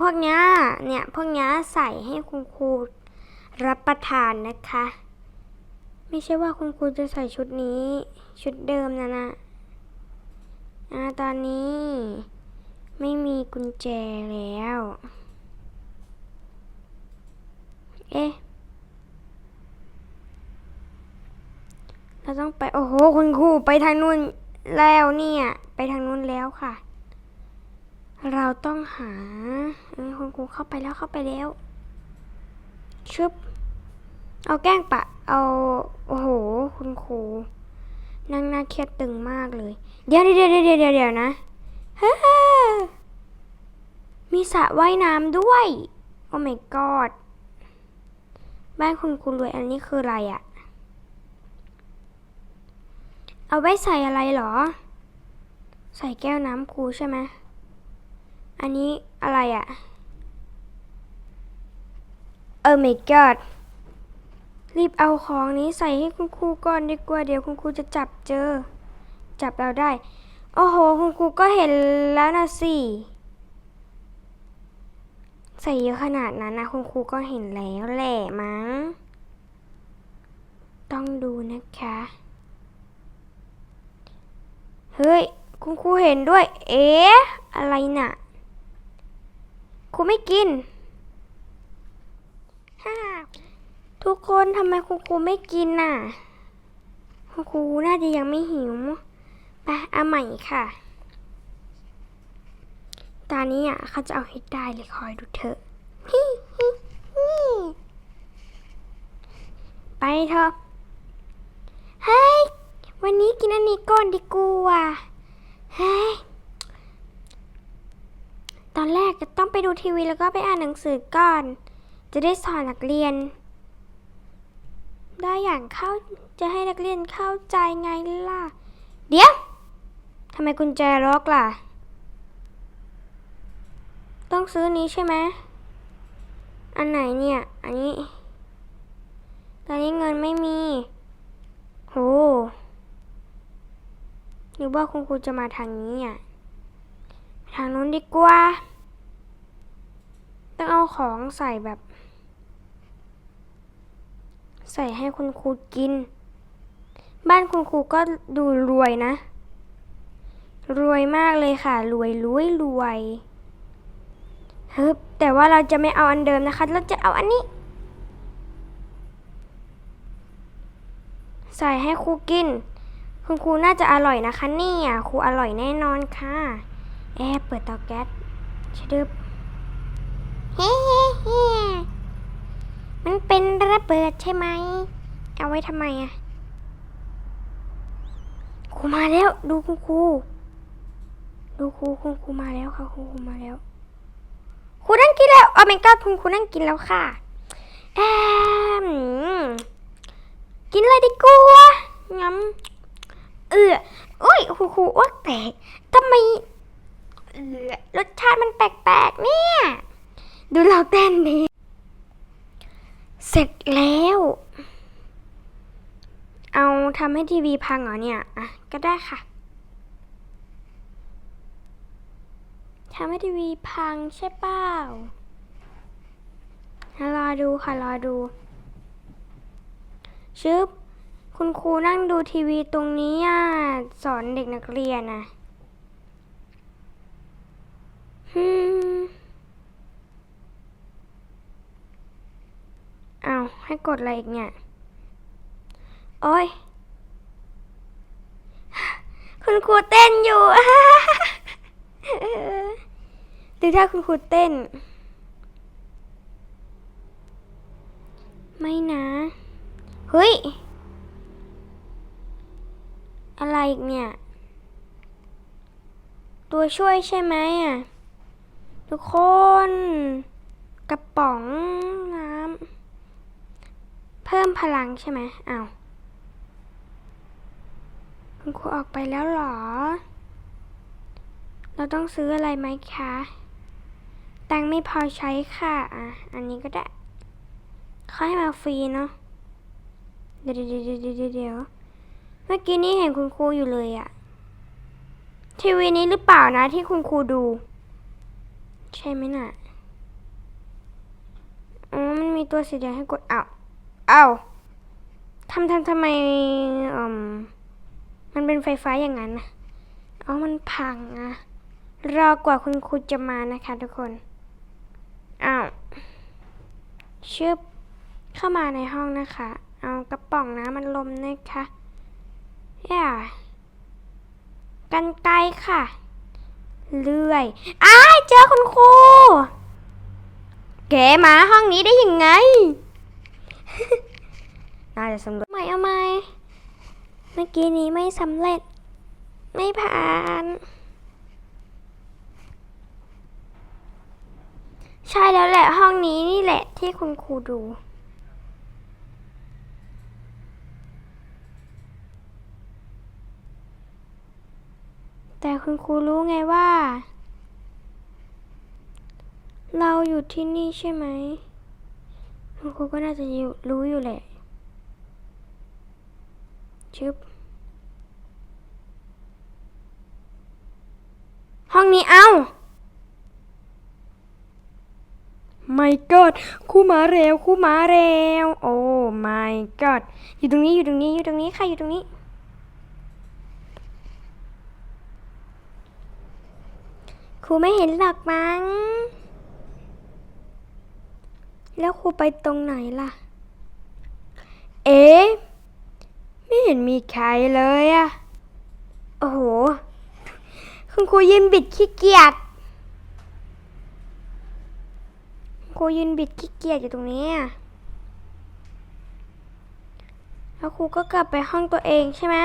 พวกนี้เนี่ยพวกนี้ใส่ให้คุณครูรับประทานนะคะ ไม่ใช่ว่าคุณครูจะใส่ชุดนี้ ชุดเดิมนะนะอ่าตอนนี้ไม่มีกุญแจแล้ว เอ๊ะ เราต้องไป โอ้โห คุณครูไปทางนู้นแล้วเนี่ย ไปทางนู้นแล้วค่ะ เราต้องหาคุณครูเข้าไปแล้วเข้าไปแล้ว ชึบ เอาแกล้งปะ เอา โอ้โห คุณครู นั่งหน้าเครียดตึงมากเลย เดี๋ยวเดี๋ยวเดี๋ยวเดี๋ยวเดี๋ยวนะเฮ้มีสระว่ายน้ำด้วย โอ้ my god บ้านคุณครูรวยอันนี้คืออะไรอะเอาไว้ใส่อะไรเหรอ ใส่แก้วน้ำครูใช่ไหม อันนี้อะไรอะ่ะ เออ my god รีบเอาของนี้ใส่ให้คุณครูก่อนดีกว่าเดี๋ยวคุณครูจะจับเจอ จับเราได้ โอ้โห คุณครูก็เห็นแล้วนะสิ ใส่เยอะขนาดนั้นนะ คุณครูก็เห็นแล้วแหละมั้ง ต้องดูนะคะ เฮ้ย คุณครูเห็นด้วย เอ๊ะ อะไรน่ะ ครูไม่กินฮ่าทุกคนทำไมคุณครูไม่กินน่ะคุณครูน่าจะยังไม่หิวไปเอาใหม่ค่ะ ตอนนี้อะเขาจะเอาให้ได้เลยคอยดูเถอะฮิฮิฮไปเถอะเฮ้ย วันนี้กินอันนี้ก่อนดีกว่าเฮ้ย อนแรกจะต้องไปดูทีวีแล้วก็ไปอ่านหนังสือก่อน จะได้สอนนักเรียน ได้อย่างเข้าจะให้นักเรียนเข้าใจไงล่ะ เดี๋ยวทำไมกุญแจล็อกล่ะ ต้องซื้อนี้ใช่ไหมอันไหนเนี่ย อันนี้ ตอนนี้เงินไม่มี โหหรือว่าคุณครูจะมาทางนี้อะ ทางนู้นดีกว่า ต้องเอาของใส่แบบ ใส่ให้คุณครูกิน บ้านคุณครูก็ดูรวยนะ รวยมากเลยค่ะ รวยรวยรวยฮึบแต่ว่าเราจะไม่เอาอันเดิมนะคะ เราจะเอาอันนี้ ใส่ให้ครูกิน คุณครูน่าจะอร่อยนะคะเนี่ยครูอร่อยแน่นอนค่ะ แอบเปิดเตาแก๊สชะดึบ เฮ้เฮ้เฮ้มันเป็นระเบิดใช่ไหม เอาไว้ทำไมอะครูมาแล้ว ดูคุณครูดูครูคุณครูมาแล้วค่ะคุณครูมาแล้วครูนั่งกินแล้วเอาเมก้าคุณครูนั่งกินแล้วค่ะแอมกินอะไรดีกว่างั้มเอออุ้ยครูครูอ้วกแตกทำไมเออรสชาติมันแปลกๆเนี่ย ดูเราเต้นดีเสร็จแล้ว เอาทำให้ทีวีพังเหรอเนี่ย อะ ก็ได้ค่ะทำให้ทีวีพังใช่เปล่ารอดูค่ะ รอดู ชึบ คุณครูนั่งดูทีวีตรงนี้อะ สอนเด็กนักเรียนนะฮึมเอาว ให้กดอะไรอีกเนี่ย โอ้ย คุณครูเต้นอยู่ดูถ้าคุณครูเต้น ไม่นะ เฮ้ย อะไรอีกเนี่ย ตัวช่วยใช่ไหมอะ ทุกคน กระป๋องน้ำ พิ่มพลังใช่ไหมอ้าวคุณครูออกไปแล้วหรอ เราต้องซื้ออะไรไหมคะ ตังไม่พอใช้ค่ะ อะ อันนี้ก็ได้เขาให้มาฟรีเนาะ เดี๋ยวเดี๋ยวเดี๋ยวเดี๋ยวเมื่อกี้นี้เห็นคุณครูอยู่เลยอะทีวีนี้หรือเปล่านะที่คุณครูดู ใช่ไหมน่ะ อ๋อ มันมีตัวสีแดงให้กดเอ้า อ้าวทำทำทำไมอืมมันเป็นไฟฟ้าอย่างนั้นนะอ๋อ มันพังอะรอกว่าคุณครูจะมานะคะทุกคน อ้าวชึบเข้ามาในห้องนะคะ เอากระป๋องน้ำมันลมนะคะอย่ากันไกลค่ะ เลื่อยอ้าเจอคุณครูแกมาห้องนี้ได้ยังไง น่าจะสำเร็จไม่เอาไม่เมื่อกี้นี้ไม่สำเร็จ ไม่ผ่าน ใช่แล้วแหละห้องนี้นี่แหละที่คุณครูดูแต่คุณครูรู้ไงว่า เราอยู่ที่นี่ใช่ไหม คุณครูก็น่าจะรู้อยู่แหละ ชึบห้องนี้เอาไม่กอดคู่หมาเร็วคู่หมาเร็วโอ้ไม่กอดอยู่ตรงนี้อยู่ตรงนี้อยู่ตรงนี้ค่ะอยู่ตรงนี้ ครูไม่เห็นหรอกมั้ง แล้วครูไปตรงไหนล่ะ เอ๊ะ ไม่เห็นมีใครเลยอะโอ้โห คุณครูยืนบิดขี้เกียจคุณครูยืนบิดขี้เกียจอยู่ตรงนี้อะแล้วครูก็กลับไปห้องตัวเองใช่ไหม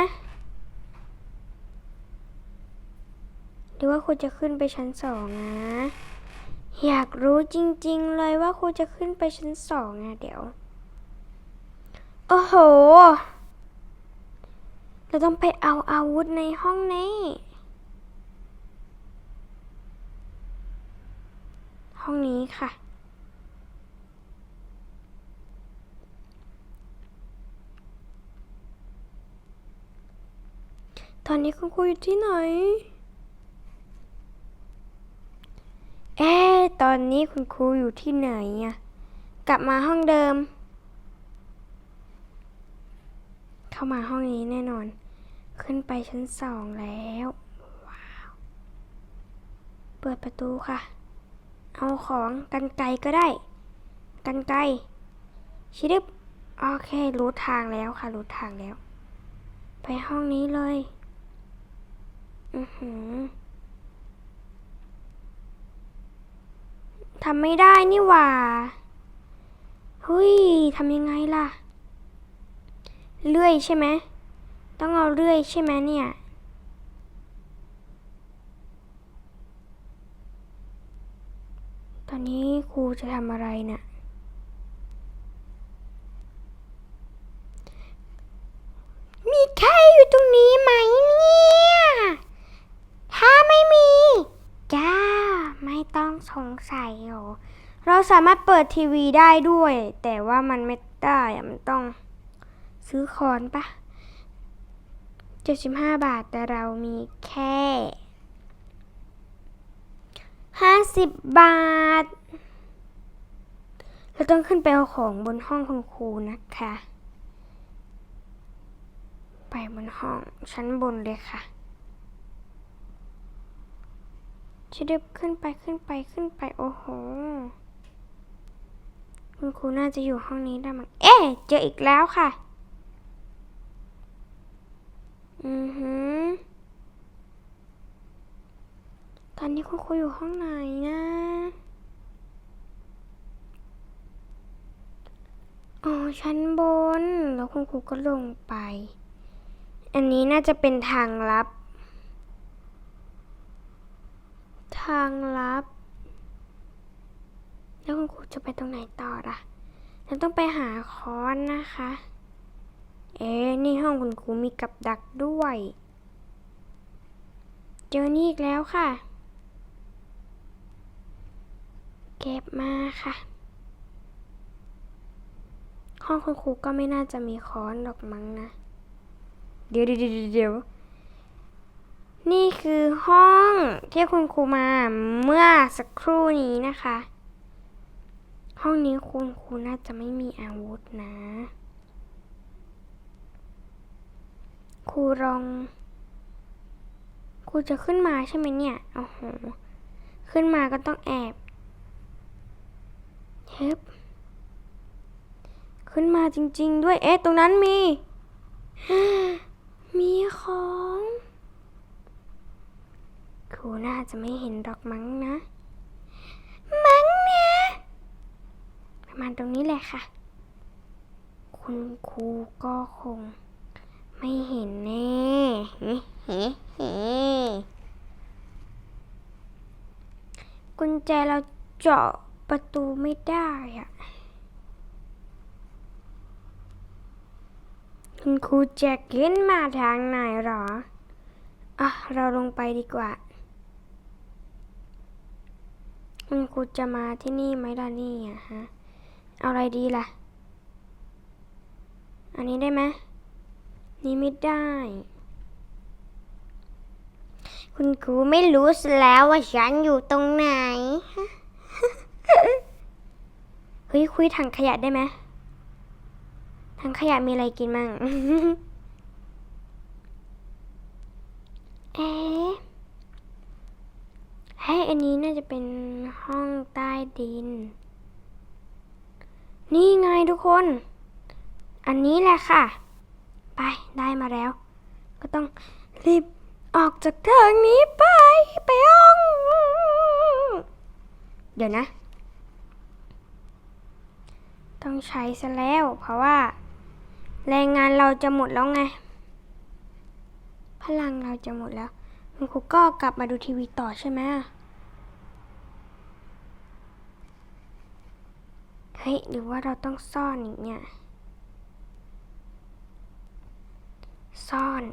หรือว่าครูจะขึ้นไปชั้นสองนะ อยากรู้จริง ๆ เลยว่าครูจะขึ้นไปชั้นสองอะเดี๋ยว โอ้โห เราต้องไปเอาอาวุธในห้องนี้ ห้องนี้ค่ะ ตอนนี้คุณครูอยู่ที่ไหน เอ๊ตอนนี้คุณครูอยู่ที่ไหนอะกลับมาห้องเดิม เข้ามาห้องนี้แน่นอน ขึ้นไปชั้นสองแล้ว ว้าว เปิดประตูค่ะ เอาของกันไกลก็ได้ กันไกลชิดึบโอเค รู้ทางแล้วค่ะ รู้ทางแล้ว ไปห้องนี้เลย อือหือทำไม่ได้นี่หว่าเฮ้ยทำยังไงล่ะ เลื่อยใช่ไหม ต้องเอาเลื่อยใช่ไหมเนี่ย ตอนนี้ครูจะทำอะไรน่ะมีใครอยู่ตรงนี้ไหมเนี่ย ถ้าไม่มี จ้า ไม่ต้องสงสัยโอเราสามารถเปิดทีวีได้ด้วย แต่ว่ามันไม่ได้ มันต้องซื้อคอนปะ เจ็ดสิบห้าบาทแต่เรามีแค่ห้าสิบบาท เราต้องขึ้นไปเอาของบนห้องคุณครูนะคะ ไปบนห้องชั้นบนเลยค่ะชิดบขึ้นไปขึ้นไปขึ้นไปโอ้โห คุณครูน่าจะอยู่ห้องนี้ได้มั้งเอ๊ะเจออีกแล้วค่ะ อือหือตอนนี้คุณครูอยู่ห้องไหนนะ อ๋อ ชั้นบน แล้วคุณครูก็ลงไป อันนี้น่าจะเป็นทางลับ ทางลับ แล้วคุณครูจะไปตรงไหนต่อล่ะเราต้องไปหาค้อนนะคะ เอ๊นี่ห้องคุณครูมีกับดักด้วย เจอนี่อีกแล้วค่ะ เก็บมาค่ะ ห้องคุณครูก็ไม่น่าจะมีค้อนหรอกมั้งนะ เดี๋ยวเดี๋ยวเดี๋ยวเดี๋ยวนี่คือห้องที่คุณครูมาเมื่อสักครู่นี้นะคะ ห้องนี้คุณครูน่าจะไม่มีอาวุธนะ ครูลองครูจะขึ้นมาใช่ไหมเนี่ยโอ้โหขึ้นมาก็ต้องแอบเฮ้บขึ้นมาจริง ๆ ด้วยเอ๊ะตรงนั้นมี มีของครูน่าจะไม่เห็นดอกมั้งนะมั้งนะประมาณตรงนี้แหละค่ะ คุณครูก็คง ไม่เห็นแน่เฮ้เฮ้กุญแจเราเจาะประตูไม่ได้อะคุณครูแจ็คเล่นมาทางไหนหรอ อะ เราลงไปดีกว่า คุณครูจะมาที่นี่ไหมล่ะนี่อะฮะ เอาอะไรดีล่ะ อันนี้ได้ไหม นี่ไม่ได้ คุณครูไม่รู้แล้วว่าฉันอยู่ตรงไหน เฮ้ย คุยถังขยะได้ไหมถังขยะมีอะไรกินมั่ง เอ๊ะเฮ้อันนี้น่าจะเป็นห้องใต้ดิน นี่ไงทุกคน อันนี้แหละค่ะ ไปได้มาแล้ว ก็ต้องรีบออกจากทางนี้ไปไปห้องเดี๋ยวนะ ต้องใช้ซะแล้ว เพราะว่า แรงงานเราจะหมดแล้วไง พลังเราจะหมดแล้วคุณครูก็กลับมาดูทีวีต่อใช่ไหมเฮ้ยหรือว่าเราต้องซ่อนอีกเนี่ย ซ่อน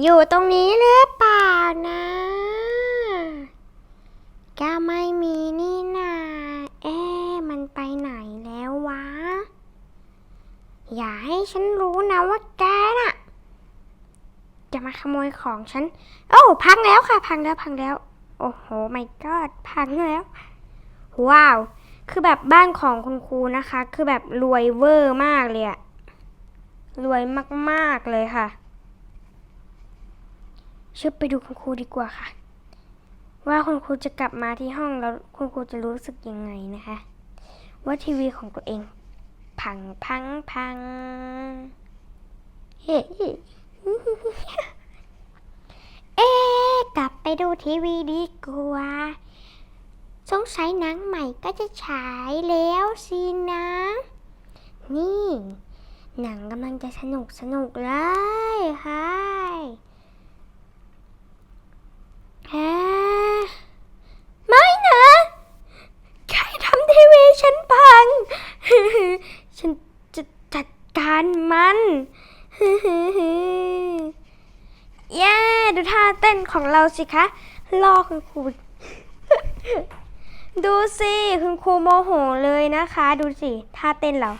อยู่ตรงนี้หรือเปล่านะก็ไม่มีนี่นาเอ๊มันไปไหนแล้ววะ อย่าให้ฉันรู้นะว่าแกน่ะ จะมาขโมยของฉัน โอ้พังแล้วค่ะ พังแล้วพังแล้ว โอ้โหไม่กอดพังแล้ว ว้าว คือแบบบ้านของคุณครูนะคะ คือแบบรวยเวอร์มากเลยอะรวยมากๆเลยค่ะเชื่อไปดูคุณครูดีกว่าค่ะ ว่าคุณครูจะกลับมาที่ห้องแล้วคุณครูจะรู้สึกยังไงนะคะ ว่าทีวีของตัวเอง พังพังพังเฮ้เอ๊กลับไปดูทีวีดีกว่า สงสัยหนังใหม่ก็จะฉายแล้วสินะ นี่ หนังกำลังจะสนุกสนุกเลยค่ะแฮะไม่นะ ใครทำทีวีฉันพัง ฉันจะจัดการมันเย้ ดูท่าเต้นของเราสิคะลอคุณครู ดูสิ คุณครูโมโหเลยนะคะ ดูสิท่าเต้นเรา